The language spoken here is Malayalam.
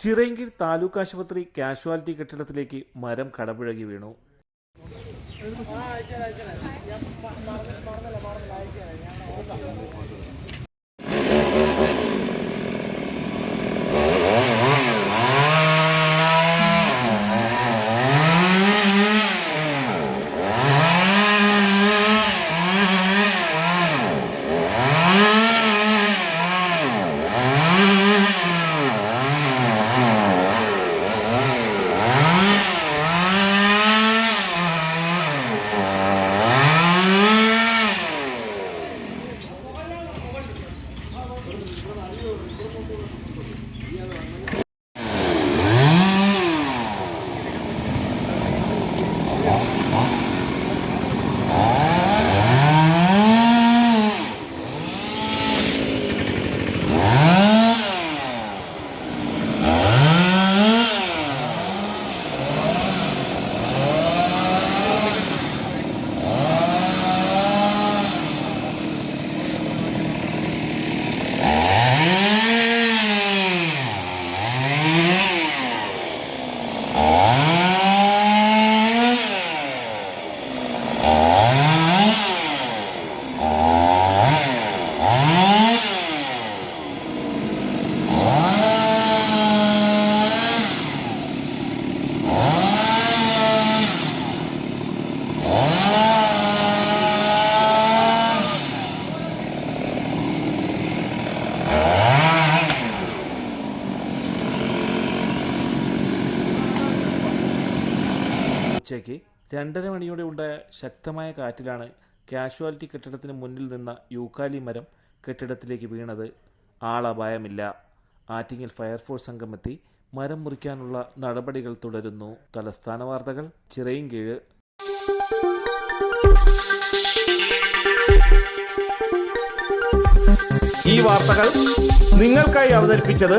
ചിറയൻകീഴ് താലൂക്ക് ആശുപത്രി കാഷ്വാലിറ്റി കെട്ടിടത്തിലേക്ക് മരം കടപുഴകി വീണു. ഉച്ചയ്ക്ക് രണ്ടര മണിയോടെ ഉണ്ടായ ശക്തമായ കാറ്റിലാണ് കാഷ്വാലിറ്റി കെട്ടിടത്തിന് മുന്നിൽ നിന്ന യൂക്കാലി മരം കെട്ടിടത്തിലേക്ക് വീണത്. ആളപായമില്ല ആറ്റിങ്ങൽ ഫയർഫോഴ്സ് സംഘമെത്തി മരം മുറിക്കാനുള്ള നടപടികൾ തുടരുന്നു. തലസ്ഥാന വാർത്തകൾ ചിറയിൻകീഴ്. ഈ വാർത്തകൾ നിങ്ങൾക്കായി അവതരിപ്പിച്ചത്